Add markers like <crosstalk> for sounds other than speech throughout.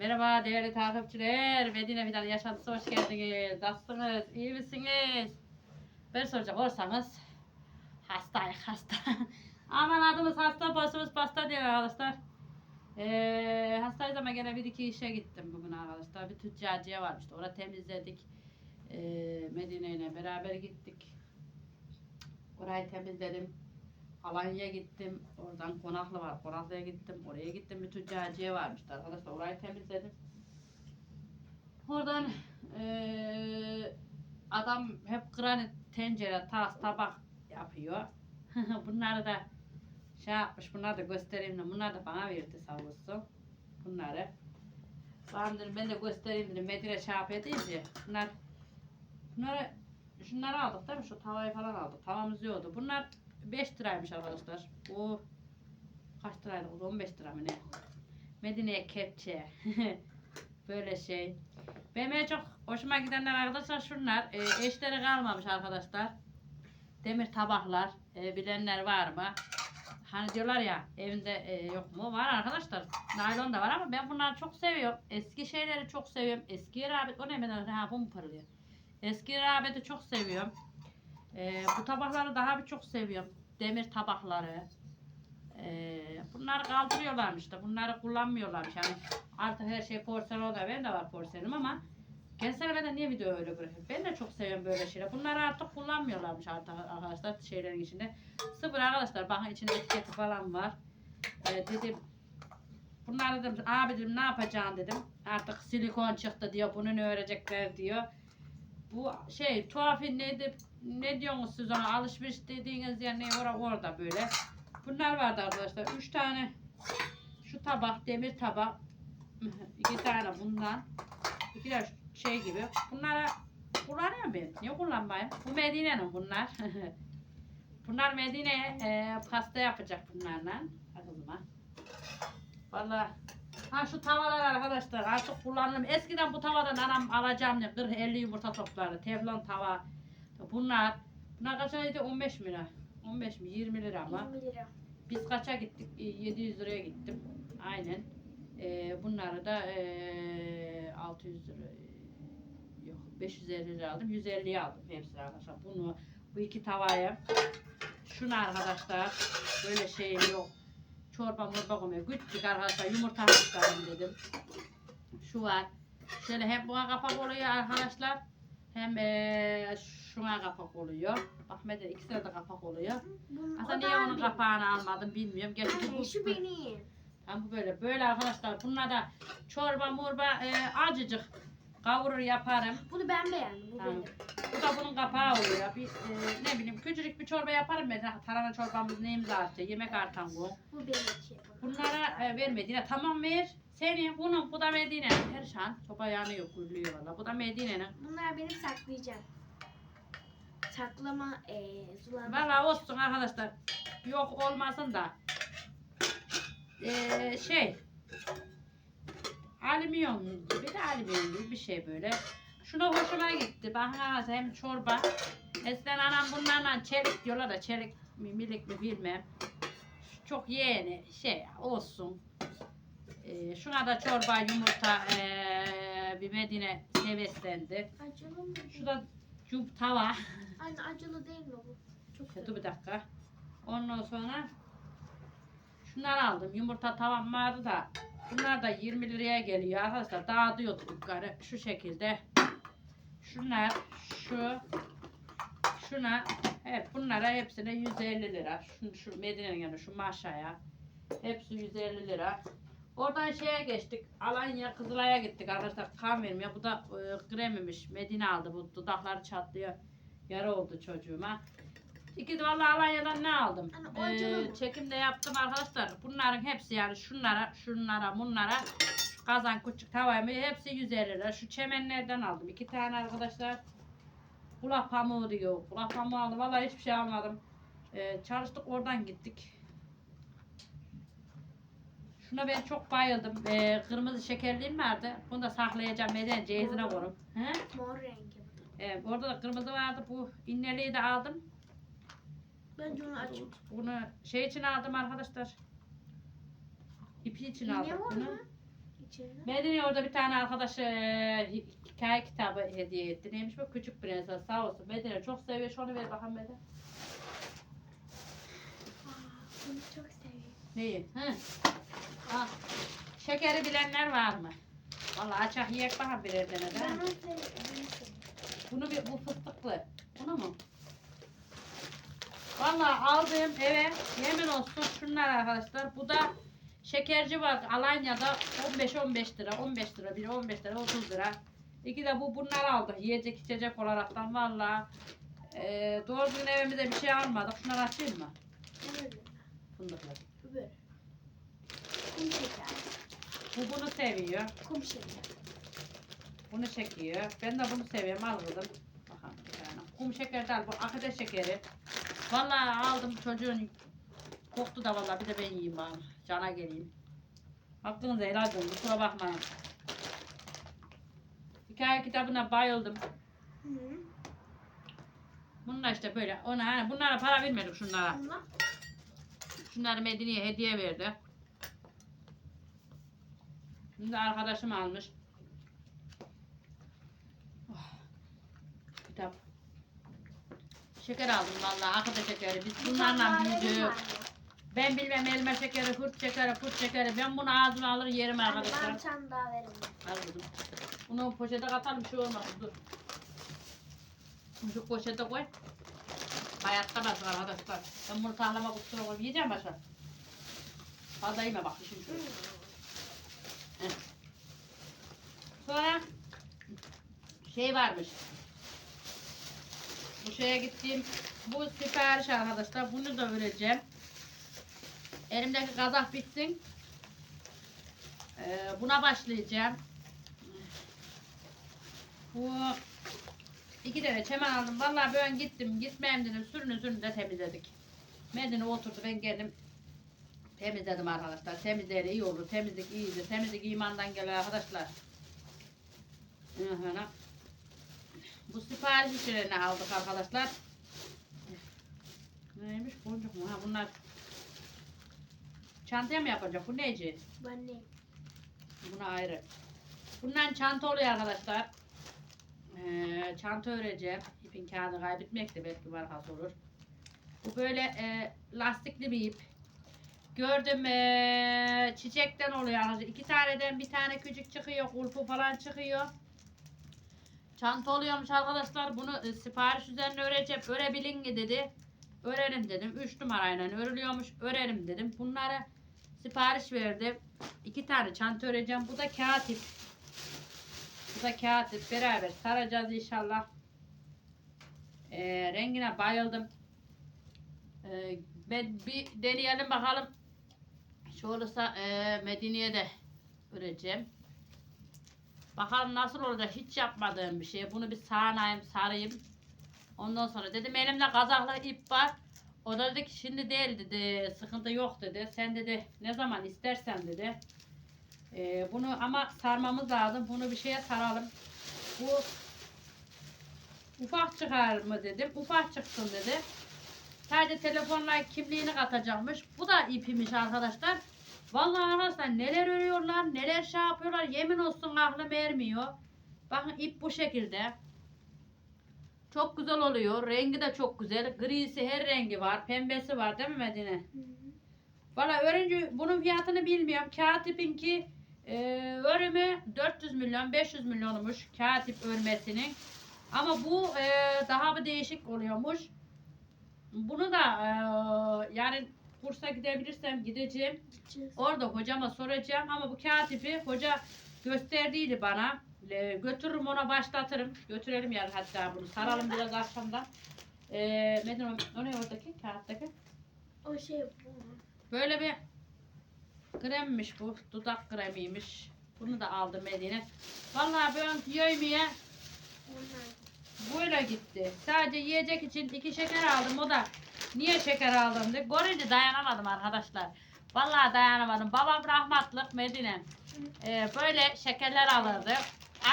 Merhaba değerli takipçiler. Medine Fidan Yaşantısı hoş geldiniz. Nasılsınız? İyi misiniz? Ben soracak olursanız hastayım hasta. <laughs> Aman adımız hasta, başımız pasta diyor arkadaşlar. Ee, hastayız ama gene bir iki işe gittim bugün arkadaşlar. Bir tüccarcıya varmıştı. Orada temizledik. Ee, Medine ile beraber gittik. Orayı temizledim. Alanya'ya gittim. Oradan Konaklı var. Konaklı'ya gittim. Oraya gittim. Bir tüccarcıya varmıştı arkadaşlar. Orayı temizledim. Oradan eee, adam hep granit tencere, tas, tabak yapıyor. <laughs> Bunları da şey yapmış. Bunları da göstereyim de. Bunlar da bana verdi sağ olsun. Bunları. Dedim ben de göstereyim dedim. Medine şey yapıyorduydu ya. Bunlar Bunları şunları aldık değil mi? Şu tavayı falan aldık. Tavamız yoktu. Bunlar 5 liraymış arkadaşlar. Bu kaç liraydı? Bu da 15 lira mı ne? Medine'ye kepçe. <laughs> Böyle şey. Benim en çok hoşuma gidenler arkadaşlar şunlar. E, eşleri kalmamış arkadaşlar. Demir tabaklar. E, bilenler var mı? Hani diyorlar ya evinde e, yok mu? Var arkadaşlar. Naylon da var ama ben bunları çok seviyorum. Eski şeyleri çok seviyorum. Eski rağbet. O ne ben ha bu parlıyor? Eski rağbeti çok seviyorum. Ee, bu tabakları daha bir çok seviyorum. Demir tabakları. Ee, bunları kaldırıyorlarmış da bunları kullanmıyorlarmış. Yani artık her şey porselen oldu. Ben de var porselim ama Gençler ben de niye video öyle bırakıyorum? Ben de çok seviyorum böyle şeyler. Bunları artık kullanmıyorlarmış artık arkadaşlar şeylerin içinde. Sıfır arkadaşlar bakın içinde etiketi falan var. Ee, dedim Bunlar dedim abi dedim ne yapacaksın dedim. Artık silikon çıktı diyor. Bunu ne öğrenecekler diyor. Bu şey tuhafi neydi ne diyorsunuz siz ona alışveriş dediğiniz yer ne orada, orada böyle. Bunlar vardı arkadaşlar. Üç tane şu tabak demir tabak. <laughs> iki tane bundan. İki de şey gibi. Bunlara kullanıyorum ben. Niye kullanmayayım? Bu Medine'nin bunlar. <laughs> bunlar Medine'ye e, pasta yapacak bunlarla. Kızıma. Vallahi Ha şu tavalar arkadaşlar artık kullanılım. Eskiden bu tavadan anam alacağım ne 40-50 yumurta toplardı. Teflon tava. Bunlar bunlar kaç liraydı? 15 mi lira. 15 mi? 20 lira ama. 20 lira. Biz kaça gittik? Ee, 700 liraya gittim. Aynen. Ee, bunları da ee, 600 lira yok 550 lira aldım. 150'ye aldım hepsini arkadaşlar. Bunu bu iki tavaya şunu arkadaşlar böyle şey yok. Çorba morba koymuyor. Küçük arkadaşlar yumurta haşlarım dedim. Şu var. Şöyle hem buna kapak oluyor arkadaşlar. Hem ee, şuna kapak oluyor. Ahmet'e ikisine de kapak oluyor. Bunun, Aslında niye onun kapağını almadım bilmiyorum. Gerçi bu, Anne bu, şu benim. Tam bu böyle. Böyle arkadaşlar bunlar da çorba murba e, acıcık kavurur yaparım. Bunu ben beğendim. Bu Tamam. benim. Bu da bunun kapağı oluyor. Bir, e, ne bileyim küçücük bir çorba yaparım ben. Tarhana çorbamız neyimiz artı. Yemek artan bu. Bu benim şey. Bunlara e, ver Medine. Tamam ver. Senin bunun bu da Medine'nin. Her şan. Soba yanıyor gürlüyor valla. Bu da Medine'nin. Bunlar benim saklayacağım. Saklama eee sulanma. Valla olsun arkadaşlar. Yok olmasın da. Ee, şey. Alüminyum gibi de alüminyum gibi bir şey böyle. Şuna hoşuma gitti. Bakın arkadaşlar hem çorba. Eskiden anam bunlarla çelik diyorlar da çelik mi milik mi bilmem. Çok yeğeni şey olsun. Ee, şuna da çorba yumurta ee, bir Medine heveslendi. Şu da cup tava. Anne acılı değil mi bu? Çok Dur bir dakika. Ondan sonra şunları aldım. Yumurta tavam vardı da bunlar da 20 liraya geliyor arkadaşlar. Dağıtıyorduk yukarı şu şekilde. Şunlar şu şuna evet bunlara hepsine 150 lira. Şu, şu Medine'nin yanı şu maşaya. Hepsi 150 lira. Oradan şeye geçtik. Alanya Kızılay'a gittik arkadaşlar. Kan vermiyor. Bu da e, kremimiş. Medine aldı. Bu dudakları çatlıyor. Yara oldu çocuğuma. İki de vallahi Alanya'dan ne aldım? Acılı Ee, mı? çekimde yaptım arkadaşlar. Bunların hepsi yani şunlara, şunlara, bunlara şu kazan küçük tavayı hepsi 150 lira. Şu çemenlerden aldım. iki tane arkadaşlar. Kulak pamuğu diyor. Kulak pamuğu aldım. Vallahi hiçbir şey almadım. Ee, çalıştık oradan gittik. Şuna ben çok bayıldım. Ee, kırmızı şekerliğim vardı. Bunu da saklayacağım. Neden? Ceyizine koyup. He? Mor rengi. Evet, orada da kırmızı vardı. Bu inneliği de aldım. Bence onu açık. Bunu şey için aldım arkadaşlar. İpi için İğne aldım var bunu. mı? Medine orada bir tane arkadaşı e, hikaye kitabı hediye etti. Neymiş bu? Küçük Prenses sağ olsun. Medine çok seviyor. Şunu ver bakalım Medine. Aa, bunu çok. Neyi? Hı. Ah. Şekeri bilenler var mı? Vallahi açak yiyek bakalım birer tane de. Ben. Bunu bir bu fıstıklı. Bunu mu? Vallahi aldığım eve yemin olsun şunlar arkadaşlar. Bu da şekerci var Alanya'da 15-15 lira. 15 lira biri 15 lira 30 lira. İki de bu bunlar aldık. Yiyecek içecek olaraktan vallahi. Ee, doğru düzgün evimize bir şey almadık. Şunları açayım mı? Ne böyle? Kum şeker. Bu bunu seviyor. Kum şeker. Bunu çekiyor. Ben de bunu seviyorum. Al kızım. Bakalım bir tane. Kum şekeri de al. Bu akide şekeri. Vallahi aldım çocuğun. Koktu da vallahi bir de ben yiyeyim bari. Cana geleyim. Hakkınızı helal edin. Kusura bakmayın. Hikaye kitabına bayıldım. Hı -hı. Bunlar işte böyle. Ona, hani bunlara para vermedik şunlara. Bunlar. Şunları Medine'ye hediye verdi. Şimdi arkadaşım almış. Oh, Kitap. Şeker aldım vallahi arkadaş şekeri. Biz bunlarla Bunlar büyüdük. Ben bilmem elma şekeri, kurt şekeri, kurt şekeri. Ben bunu ağzıma alır yerim arkadaşlar. Ben bir tane daha veririm. Al kızım. Bunu poşete katalım bir şey olmaz. Dur. Bunu Şu poşete koy. Hayatta bas arkadaşlar. Ben bunu sahlama kutusuna koyup yiyeceğim başa. Fazla yeme bak şimdi şöyle. Sonra şey varmış. Bu şeye gittiğim bu sipariş arkadaşlar. Bunu da vereceğim. Elimdeki kazak bitsin. Ee, buna başlayacağım. Bu iki tane çemen aldım. Vallahi ben gittim. Gitmeyeyim dedim. Sürünü sürünü de temizledik. Medine oturdu. Ben geldim. Temizledim arkadaşlar. Temizleri iyi olur. Temizlik iyidir. Temizlik imandan geliyor arkadaşlar. Bu sipariş işlerini aldık arkadaşlar. Neymiş boncuk mu? Ha bunlar çantaya mı yapacak? Bu neyci? Ben ne? Buna ayrı. Bundan çanta oluyor arkadaşlar. Ee, çanta öreceğim. İpin kağıdını kaybetmek de belki varhas olur. Bu böyle e, lastikli bir ip. Gördüm e, çiçekten oluyor arkadaşlar. İki taneden bir tane küçük çıkıyor. Kulpu falan çıkıyor. Çanta oluyormuş arkadaşlar. Bunu e, sipariş üzerine öreceğim. Örebilin mi dedi. Örelim dedim. 3 numarayla örülüyormuş. Örelim dedim. Bunlara sipariş verdim. İki tane çanta öreceğim. Bu da kağıt ip. Bu da kağıt ip. Beraber saracağız inşallah. Ee, rengine bayıldım. Ee, ben bir deneyelim bakalım. Olursa e, Medine'ye de öreceğim. Bakalım nasıl olacak. Hiç yapmadığım bir şey. Bunu bir sağanayım, sarayım. Ondan sonra dedim elimde kazaklı ip var. O da dedi ki şimdi değil dedi. Sıkıntı yok dedi. Sen dedi ne zaman istersen dedi. Ee, bunu ama sarmamız lazım. Bunu bir şeye saralım. Bu ufak çıkar mı dedim. Ufak çıksın dedi. Sadece telefonla kimliğini katacakmış. Bu da ipimiş arkadaşlar. Vallahi arkadaşlar neler örüyorlar, neler şey yapıyorlar. Yemin olsun aklım ermiyor. Bakın ip bu şekilde. Çok güzel oluyor. Rengi de çok güzel. Grisi her rengi var. Pembesi var değil mi Medine? Valla örüncü bunun fiyatını bilmiyorum. Kağıt ipinki e, örümü 400 milyon 500 milyonmuş kağıt ip örmesinin. Ama bu e, daha bir değişik oluyormuş. Bunu da e, yani kursa gidebilirsem gideceğim. Gideceğiz. Orada hocama soracağım ama bu kağıt ipi hoca gösterdiydi bana. E, götürürüm ona başlatırım. Götürelim yarın hatta bunu. Saralım biraz akşamdan. E, Medine o, o ne oradaki kağıttaki? O şey bu. Böyle bir kremmiş bu. Dudak kremiymiş. Bunu da aldım Medine. Vallahi ben Onlar. Böyle gitti. Sadece yiyecek için iki şeker aldım. O da niye şeker aldım diye. Görünce dayanamadım arkadaşlar. Vallahi dayanamadım. Babam rahmatlık Medine. Ee, böyle şekerler alırdı.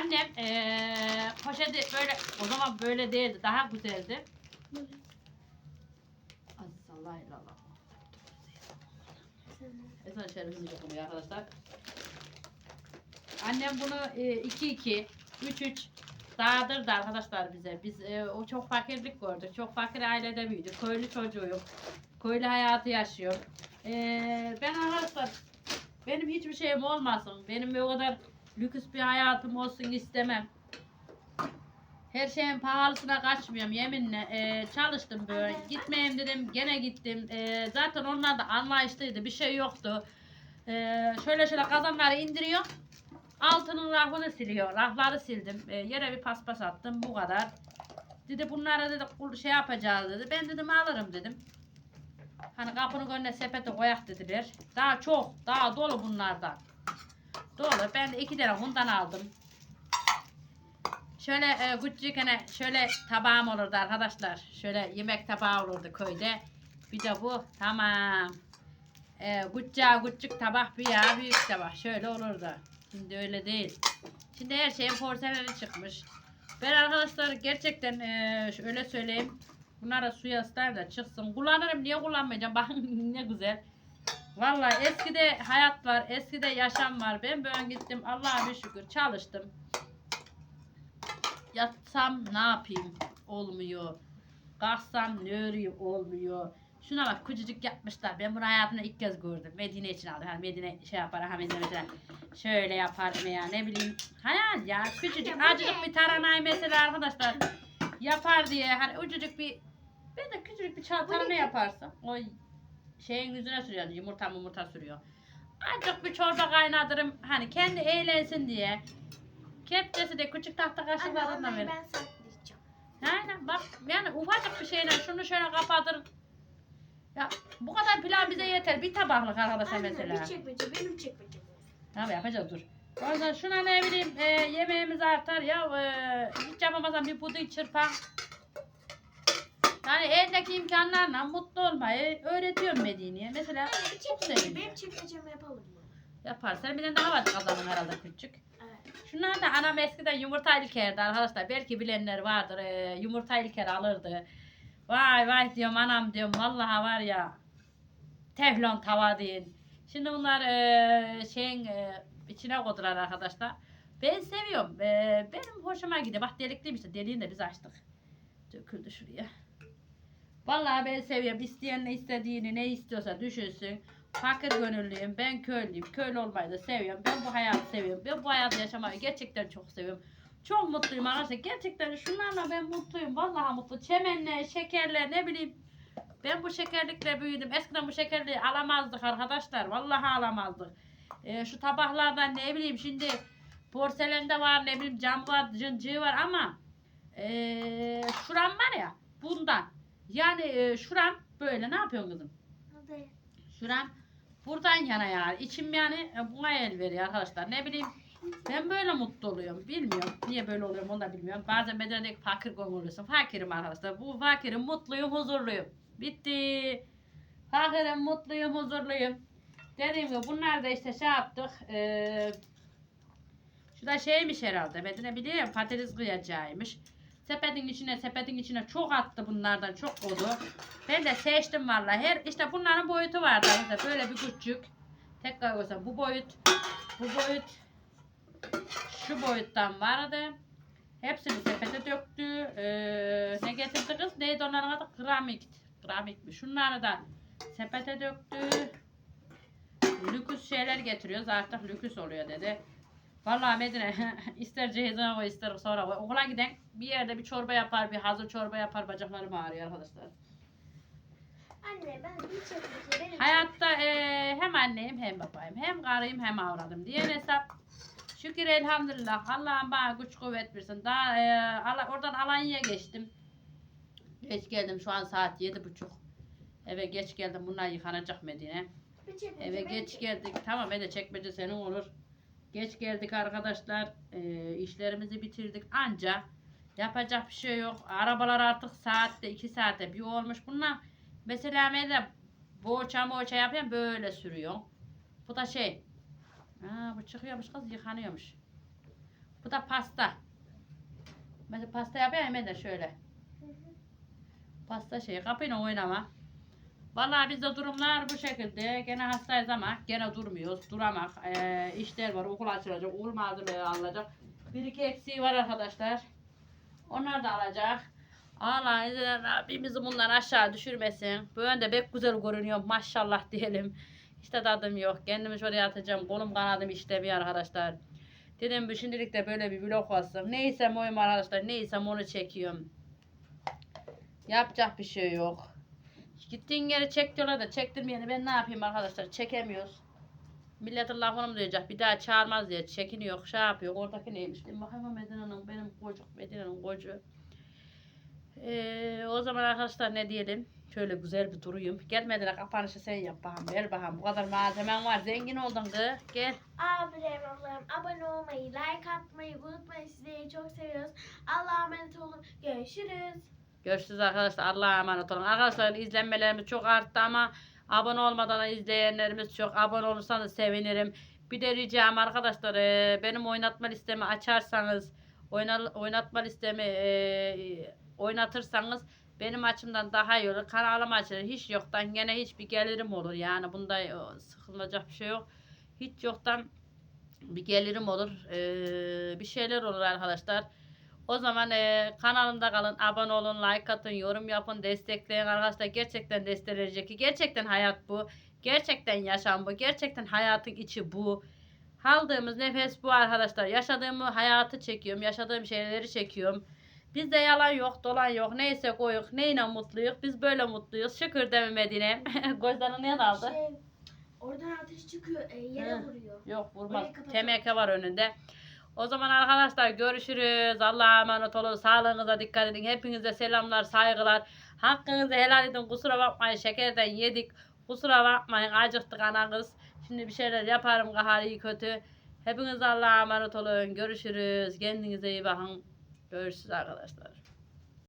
Annem ee, poşeti böyle o zaman böyle değildi. Daha güzeldi. Aziz Allah ilallah. Ezan şerifimiz okunuyor arkadaşlar. Annem bunu 2-2, 3-3 dağıtırdı arkadaşlar bize. Biz e, o çok fakirlik gördük. Çok fakir ailede büyüdük. Köylü çocuğuyum. Köylü hayatı yaşıyor. E, ben arkadaşlar benim hiçbir şeyim olmasın. Benim o kadar lüks bir hayatım olsun istemem. Her şeyin pahalısına kaçmıyorum yeminle. E, çalıştım böyle. Gitmeyeyim dedim. Gene gittim. E, zaten onlar da anlayışlıydı. Bir şey yoktu. E, şöyle şöyle kazanları indiriyor. Altının rafını siliyor. Rafları sildim. E, yere bir paspas attım. Bu kadar. Dedi bunlara dedi şey yapacağız dedi. Ben dedim alırım dedim. Hani kapının önüne sepete koyak dediler. Daha çok, daha dolu bunlardan. Dolu. Ben de iki tane bundan aldım. Şöyle e, küçükken şöyle tabağım olurdu arkadaşlar. Şöyle yemek tabağı olurdu köyde. Bir de bu. Tamam. E, küçüğe küçük tabak bir ya büyük tabak. Şöyle olurdu. Şimdi öyle değil. Şimdi her şeyin porseleni çıkmış. Ben arkadaşlar gerçekten e, şöyle söyleyeyim. Bunlara suya ıslar da çıksın. Kullanırım niye kullanmayacağım? <laughs> Bakın ne güzel. Vallahi eskide hayat var. Eskide yaşam var. Ben böyle gittim. Allah'a bir şükür çalıştım. Yatsam ne yapayım? Olmuyor. Kalksam ne öreyim? Olmuyor. Şuna bak küçücük yapmışlar. Ben bunu hayatımda ilk kez gördüm. Medine için aldım. Hani Medine şey yapar. Ha Medine mesela şöyle yapar veya ne bileyim. Hayal ya küçücük. Acıcık bir taranay mesela arkadaşlar. Yapar diye hani ucucuk bir ben de küçücük bir çal tarhana yaparsam. O şeyin yüzüne sürüyor. Yumurta yumurta sürüyor. Azıcık bir çorba kaynatırım. Hani kendi eğlensin diye. Kepçesi de küçük tahta kaşıklarından verir. ben saklayacağım. Aynen bak yani ufacık bir şeyle şunu şöyle kapatır. Ya bu kadar pilav bize yeter. Bir tabaklık arkadaşlar Anne mesela. bir çekmece benim çekmecem olsun. Tamam yapacağız dur. O yüzden şuna ne bileyim e, yemeğimiz artar ya e, hiç yapamazsam bir puding çırpar. Yani eldeki imkanlarla mutlu olmayı öğretiyorum Medine'ye. Mesela Anne bir çok çekmece seviniyor. benim çekmecemi yapalım mı? Yaparsan bir de daha var kazanın herhalde küçük. Evet. Şunlar da anam eskiden yumurta ilkerdi arkadaşlar. Belki bilenler vardır. E, yumurta ilker alırdı. Vay vay diyorum anam diyorum. Vallahi var ya. Teflon tava deyin. Şimdi bunlar e, şeyin e, içine koydular arkadaşlar. Ben seviyorum. E, benim hoşuma gidiyor. Bak delikliymiş de deliğini de biz açtık. Döküldü şuraya. Vallahi ben seviyorum. İsteyen ne istediğini ne istiyorsa düşünsün. Fakir gönüllüyüm. Ben köylüyüm. Köylü olmayı da seviyorum. Ben bu hayatı seviyorum. Ben bu hayatı yaşamayı gerçekten çok seviyorum. Çok mutluyum arkadaşlar. Gerçekten şunlarla ben mutluyum. Vallahi mutlu. Çemenler, şekerler ne bileyim. Ben bu şekerlikle büyüdüm. Eskiden bu şekerliği alamazdık arkadaşlar. Vallahi alamazdık. Ee, şu tabaklardan ne bileyim şimdi porselende var ne bileyim cam var cıncığı var ama ee, şuram var ya bundan. Yani ee, şuram böyle ne yapıyorsun kızım? Şuram buradan yana yani. İçim yani e, buna el veriyor arkadaşlar. Ne bileyim ben böyle mutlu oluyorum. Bilmiyorum. Niye böyle oluyorum onu da bilmiyorum. Bazen bedenindeki fakir gönüllüsün. Fakirim arkadaşlar. Bu fakirim mutluyum huzurluyum. Bitti. Fakirim mutluyum huzurluyum. Dediğim gibi bunlar da işte şey yaptık. Ee, şu da şeymiş herhalde. Medine biliyor ya patates kıyacağıymış. Sepetin içine sepetin içine çok attı bunlardan çok kodu. Ben de seçtim vallahi. Her işte bunların boyutu vardı arkadaşlar. Böyle bir küçük. Tekrar göstereyim. Bu boyut bu boyut şu boyuttan vardı. Hepsini sepete döktü. Ee, ne getirdi kız? Neydi onların adı? Gramik. Gramik mi? Şunları da sepete döktü. Lüküs şeyler getiriyoruz. Artık lüküs oluyor dedi. Vallahi Medine <laughs> ister cehizine koy ister sonra. Okula giden bir yerde bir çorba yapar, bir hazır çorba yapar. Bacaklarım ağrıyor arkadaşlar. Anne ben bir çekmece benim Hayatta eee, hem anneyim hem babayım. Hem karıyım hem avradım. Diğer hesap şükür elhamdülillah. Allah'ım bana güç kuvvet versin. Daha eee, Ala- oradan Alanya'ya geçtim. Geç geldim şu an saat yedi buçuk. Eve geç geldim. Bunlar yıkanacak Medine. Eve geç geldik. Tamam ben de çekmece senin olur. Geç geldik arkadaşlar. Ee, işlerimizi bitirdik. Anca yapacak bir şey yok. Arabalar artık saatte iki saate bir olmuş. Bunlar mesela ben de boğaça moğaça yapıyorum böyle sürüyor. Bu da şey. Aa, bu çıkıyormuş kız yıkanıyormuş. Bu da pasta. Mesela pasta yapıyorum ben de şöyle. Pasta şey kapıyla oynama. Vallahi bizde durumlar bu şekilde. Gene hastayız ama gene durmuyoruz. Duramak. Ee, işler var. Okul açılacak. Okul malzemeleri alınacak. Bir iki eksiği var arkadaşlar. Onlar da alacak. Allah izin Rabbimizi bundan aşağı düşürmesin. Böyle de pek güzel görünüyor maşallah diyelim. İşte tadım yok. Kendimi şuraya atacağım. Kolum kanadım işlemiyor arkadaşlar. Dedim bu şimdilik de böyle bir vlog olsun. Neysem oyum arkadaşlar. Neysem onu çekiyorum. Yapacak bir şey yok. Gittiğin yere çek diyorlar da çektirmeyeni ben ne yapayım arkadaşlar çekemiyoruz. Milletin lafını duyacak bir daha çağırmaz diye çekiniyor şey yapıyor oradaki neymiş bakayım Medine'nin benim kocuk Medine'nin kocu. Ee, o zaman arkadaşlar ne diyelim şöyle güzel bir duruyum. Gelmeden kapanışı sen yap bakalım ver bakalım bu kadar malzemen var zengin oldun kız gel. Abilerim, abone olmayı, like atmayı unutmayın. Sizleri çok seviyoruz. Allah'a emanet olun. Görüşürüz. Görüşürüz arkadaşlar. Allah'a emanet olun. Arkadaşlar izlenmelerimiz çok arttı ama abone olmadan da izleyenlerimiz çok. Abone olursanız sevinirim. Bir de ricam arkadaşlar e, benim oynatma listemi açarsanız oyna, oynatma listemi e, oynatırsanız benim açımdan daha iyi olur. Kanalım açılır. Hiç yoktan gene hiçbir gelirim olur. Yani bunda e, sıkılacak bir şey yok. Hiç yoktan bir gelirim olur. E, bir şeyler olur arkadaşlar. O zaman e, kanalımda kalın, abone olun, like atın, yorum yapın, destekleyin arkadaşlar. Gerçekten destekleyecek ki gerçekten hayat bu. Gerçekten yaşam bu. Gerçekten hayatın içi bu. Aldığımız nefes bu arkadaşlar. Yaşadığım hayatı çekiyorum. Yaşadığım şeyleri çekiyorum. Bizde yalan yok, dolan yok. Neyse koyuk, neyle mutluyuz. Biz böyle mutluyuz. Şükür mi Medine? <laughs> Gözlerini niye daldı? Şey, oradan ateş çıkıyor, e, yere Hı. vuruyor. Yok vurmaz. Temeke var önünde. O zaman arkadaşlar görüşürüz. Allah'a emanet olun. Sağlığınıza dikkat edin. Hepinize selamlar, saygılar. Hakkınızı helal edin. Kusura bakmayın şekerden yedik. Kusura bakmayın acıktık ana kız. Şimdi bir şeyler yaparım kahar iyi kötü. Hepiniz Allah'a emanet olun. Görüşürüz. Kendinize iyi bakın. Görüşürüz arkadaşlar.